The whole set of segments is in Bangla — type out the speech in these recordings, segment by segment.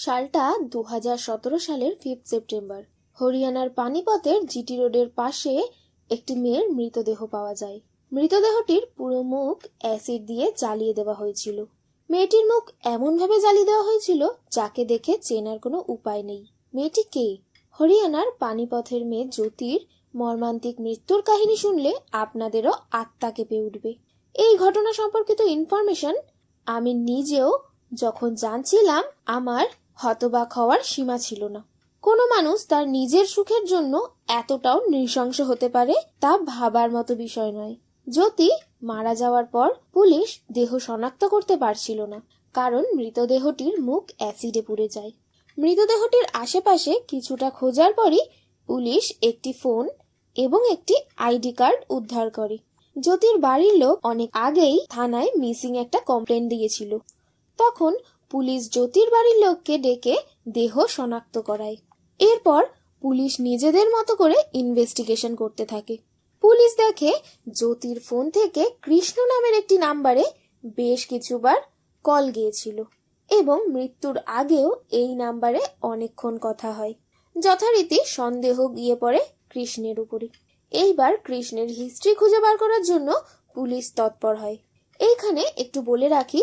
সালটা দু হাজার সতেরো সালের ফিফথ সেপ্টেম্বর হরিয়ানার পানিপথের জিটি রোডের পাশে একটি মেয়ের মৃতদেহ পাওয়া যায়। মৃতদেহটির পুরো মুখ অ্যাসিড দিয়ে জ্বালিয়ে দেওয়া হয়েছিল। মেয়েটির মুখ এমনভাবে জ্বালিয়ে দেওয়া হয়েছিল যাকে দেখে চেনার কোনো উপায় নেই। মেয়েটি কে? হরিয়ানার পানিপথের মেয়ে জ্যোতির মর্মান্তিক মৃত্যুর কাহিনী শুনলে আপনাদেরও আত্মা কেঁপে উঠবে। এই ঘটনা সম্পর্কিত ইনফরমেশন আমি নিজেও যখন জানছিলাম আমার হতবাক হওয়ার সীমা ছিল না। কোনো মানুষ তার নিজের সুখের জন্য এতটাও নৃশংস হতে পারে তা ভাবার মতো বিষয় নয়। জ্যোতি মারা যাওয়ার পর পুলিশ দেহ শনাক্ত করতে পারছিল না, কারণ মৃতদেহটির মুখ অ্যাসিডে পুড়ে যায়। মৃতদেহটির আশেপাশে কিছুটা খোঁজার পরই পুলিশ একটি ফোন এবং একটি আইডি কার্ড উদ্ধার করে। জ্যোতির বাড়ির লোক অনেক আগেই থানায় মিসিং একটা কমপ্লেন দিয়েছিল। তখন পুলিশ জ্যোতির বাড়ির লোককে ডেকে দেহ শনাক্ত করায়। এরপর পুলিশ নিজেদের মতো করে ইনভেস্টিগেশন করতে থাকে। পুলিশ দেখে জ্যোতির ফোন থেকে কৃষ্ণ নামের একটি নাম্বারে বেশ কিছুবার কল গিয়েছিল এবং মৃত্যুর আগেও এই নাম্বারে অনেকক্ষণ কথা হয়। যথারীতি সন্দেহ গিয়ে পড়ে কৃষ্ণের উপরে এইবার কৃষ্ণের হিস্ট্রি খুঁজে বার করার জন্য পুলিশ তৎপর হয়। এইখানে একটু বলে রাখি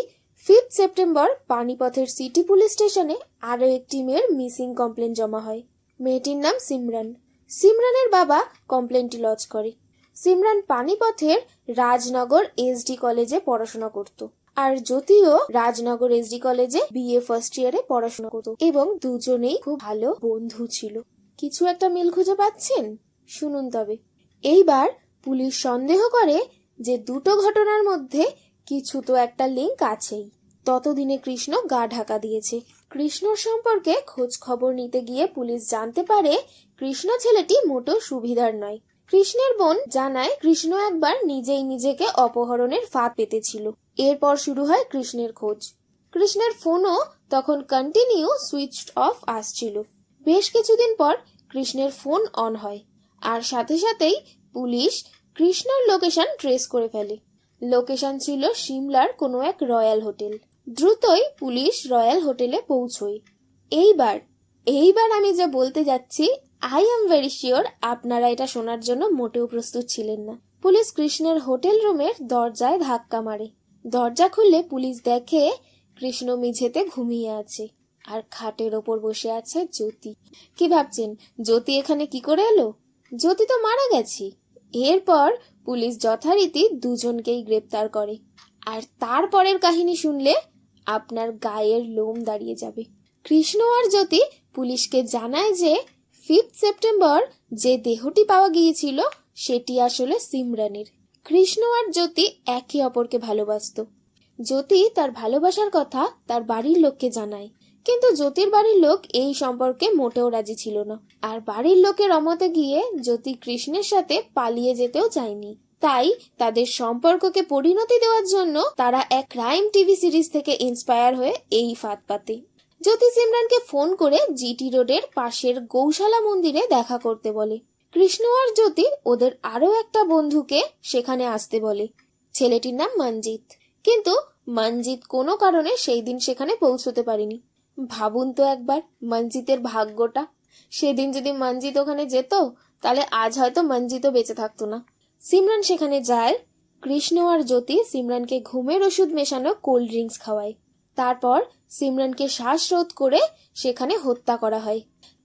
ফিফথ সেপ্টেম্বর পানিপথের সিটি পুলিশ স্টেশনে আরও একটি মেয়ের মিসিং কমপ্লেন জমা হয়। মেয়েটির নাম সিমরান। সিমরানের বাবা কমপ্লেনটি লজ করে। সিমরান পানিপথের রাজনগর এসডি কলেজে পড়াশোনা করত আর যদিও রাজনগর এসডি কলেজে বিএ ফার্স্ট ইয়ারে পড়াশোনা করত এবং দুজনেই খুব ভালো বন্ধু ছিল। কিছু একটা মিল খুঁজে পাচ্ছেন? শুনুন তবে। এইবার পুলিশ সন্দেহ করে যে দুটো ঘটনার মধ্যে কিছু তো একটা লিঙ্ক আছেই। ততদিনে কৃষ্ণ গা ঢাকা দিয়েছে। কৃষ্ণর সম্পর্কে খোঁজ খবর নিতে গিয়ে পুলিশ জানতে পারে, কৃষ্ণ ছেলেটি মোটেও সুবিধার নয়। কৃষ্ণের বোন জানায়, কৃষ্ণ একবার নিজেই নিজেকে অপহরণের ফাঁদ পেতেছিল। এরপর শুরু হয় কৃষ্ণের খোঁজ। কৃষ্ণের ফোনও তখন কন্টিনিউ সুইচ অফ আসছিল। বেশ কিছুদিন পর কৃষ্ণের ফোন অন হয়। আর সাথে সাথেই পুলিশ কৃষ্ণর লোকেশন ট্রেস করে ফেলে। লোকেশন ছিল সিমলার কোনো এক রয়্যাল হোটেল। দ্রুতই পুলিশ রয়্যাল হোটেলে পৌঁছয় এইবার এইবার আমি যা বলতে যাচ্ছি আই এম ভেরি শিওর আপনারা এটা শোনার জন্য মোটেও প্রস্তুত ছিলেন না। পুলিশ কৃষ্ণের হোটেল রুমের দরজায় ধাক্কা মারে। দরজা খুললে পুলিশ দেখে কৃষ্ণ মেঝেতে ঘুমিয়ে আছে আর খাটের ওপর বসে আছে জ্যোতি। কি ভাবছেন, জ্যোতি এখানে কি করে এলো? জ্যোতি তো মারা গেছি। এরপর পুলিশ যথারীতি দুজনকেই গ্রেপ্তার করে। আর তারপরের কাহিনী শুনলে আপনার গায়ের লোম দাঁড়িয়ে যাবে। কৃষ্ণ আর জ্যোতি পুলিশকে জানায় যে ফিফথ সেপ্টেম্বর যে দেহটি পাওয়া গিয়েছিল, সেটি আসলে সিমরানের। কৃষ্ণ আর জ্যোতি একে অপরকে ভালোবাসতো। জ্যোতি তার ভালোবাসার কথা তার বাড়ির লোককে জানায়। কিন্তু জ্যোতির বাড়ির লোক এই সম্পর্কে মোটেও রাজি ছিল না। আর বাড়ির লোকের অমতে গিয়ে জ্যোতি কৃষ্ণের সাথে পালিয়ে যেতেও চায়নি। তাই তাদের সম্পর্ককে পরিণতি দেওয়ার জন্য তারা এক ক্রাইম টিভি সিরিজ থেকে ইন্সপায়ার হয়ে এই ফাঁদ পাতে জ্যোতি সিমরানকে ফোন করে জিটি রোডের পাশের গৌশালা মন্দিরে দেখা করতে বলে। কৃষ্ণ আর জ্যোতি ওদের আরও একটা বন্ধুকে সেখানে আসতে বলে। ছেলেটির নাম মঞ্জিত কিন্তু মঞ্জিত কোনো কারণে সেই দিন সেখানে পৌঁছতে পারেনি। ভাবুন তো একবার মঞ্জিতের ভাগ্যটা। সেদিন যদি মঞ্জিত ওখানে যেত, তাহলে আজ হয়তো মঞ্জিতও বেঁচে থাকতো না। সিমরান সেখানে যায়। কৃষ্ণ আর জ্যোতি সিমরানকে ঘুমের ওষুধ মেশানো কোল্ড ড্রিঙ্কস খাওয়ায়। তারপর সিমরানকে শ্বাসরোধ করে সেখানে হত্যা করা হয়।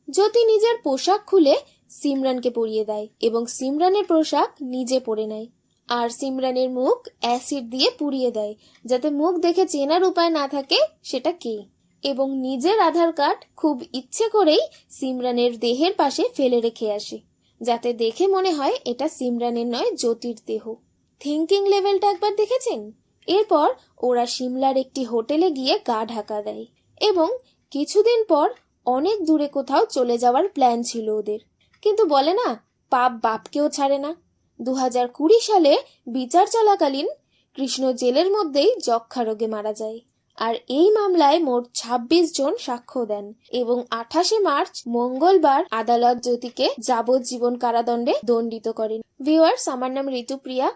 জ্যোতি নিজের পোশাক খুলে সিমরানকে পরিয়ে দেয় এবং সিমরানের পোশাক নিজে পরে নেয়। আর সিমরানের মুখ অ্যাসিড দিয়ে পুড়িয়ে দেয়, যাতে মুখ দেখে চেনার উপায় না থাকে সেটা কে? এবং নিজের আধার কার্ড খুব ইচ্ছে করেই সিমরানের দেহের পাশে ফেলে রেখে আসে। যাতে দেখে মনে হয় এটা সিমরানের নয়, জ্যোতির দেহ। থিঙ্কিং লেভেলটা একবার দেখেছেন? এরপর ওরা সিমলার একটি হোটেলে গিয়ে গা ঢাকা দেয় এবং কিছুদিন পর অনেক দূরে কোথাও চলে যাওয়ার প্ল্যান ছিল ওদের। কিন্তু বলে না, পাপ বাপকেও ছাড়ে না। দু কুড়ি সালে বিচার চলাকালীন কৃষ্ণ জেলের মধ্যেই যক্ষা রোগে মারা যায়। আর এই মামলায় মোট ২৬ জন সাক্ষ্য দেন এবং আঠাশে মার্চ মঙ্গলবার আদালত জ্যোতিকে যাবজ্জীবন কারাদণ্ডে দণ্ডিত করেন। ভিউয়ার্স, আমার নাম ঋতুপ্রিয়া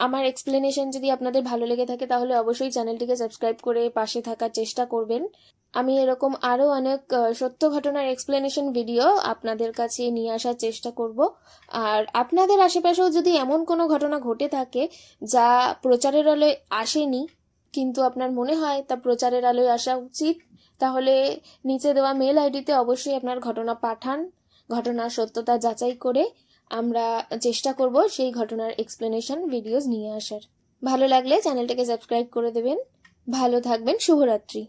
আমার এক্সপ্লেনেশন যদি আপনাদের ভালো লেগে থাকে তাহলে অবশ্যই চ্যানেলটিকে সাবস্ক্রাইব করে পাশে থাকার চেষ্টা করবেন। আমি এরকম আরও অনেক সত্য ঘটনার এক্সপ্লেনেশন ভিডিও আপনাদের কাছে নিয়ে আসার চেষ্টা করব। আর আপনাদের আশেপাশেও যদি এমন কোনো ঘটনা ঘটে থাকে যা প্রচারের আলোয় আসেনি কিন্তু আপনার মনে হয় তা প্রচারের আলোয় আসা উচিত? তাহলে নিচে দেওয়া মেল আইডিতে অবশ্যই আপনার ঘটনা পাঠান। ঘটনার সত্যতা যাচাই করে আমরা চেষ্টা করব সেই ঘটনার এক্সপ্লেনেশন ভিডিওস নিয়ে আসার। ভালো লাগলে চ্যানেলটাকে সাবস্ক্রাইব করে দেবেন। ভালো থাকবেন, শুভরাত্রি।